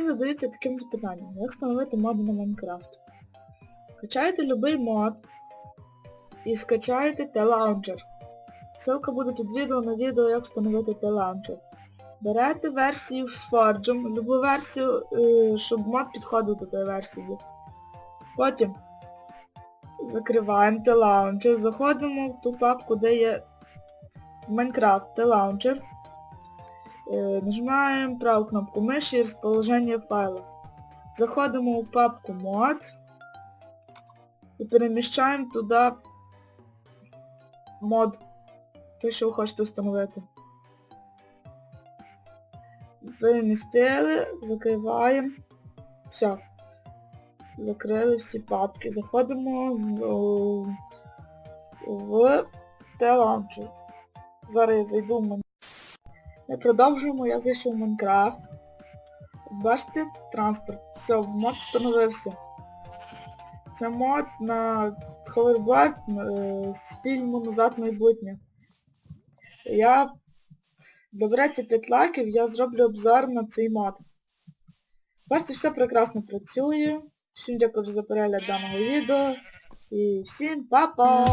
задаються таким запитанням, як встановити моди на Майнкрафт. Качаєте любий мод і скачаєте T-Launcher. Ссылка буде під відео на відео, як встановити T-Launcher. Берете версію з Forge, любу версію, е, щоб мод підходив до тої версії. Потім закриваємо T-Launcher, заходимо в ту папку, де є Minecraft T-Launcher. Е, Нажимаємо праву кнопку миші розположення файла. Заходимо у папку mod і переміщаємо туди мод, той, що ви хочете встановити. Перемістили, закриваємо. Все. Закрили всі папки. Заходимо знову в T-Launcher. Зараз я зайду в Майнкрафт. Продовжуємо, я зайшов в Майнкрафт. Бачите, транспорт. Все, мод встановився. Це мод на ховерборд е, з фільму Назад майбутнє. Я добре ці 5 лайків, я зроблю обзор на цей мод. Бачите, все прекрасно працює. Всім дякую за перегляд даного відео. І всім па-па!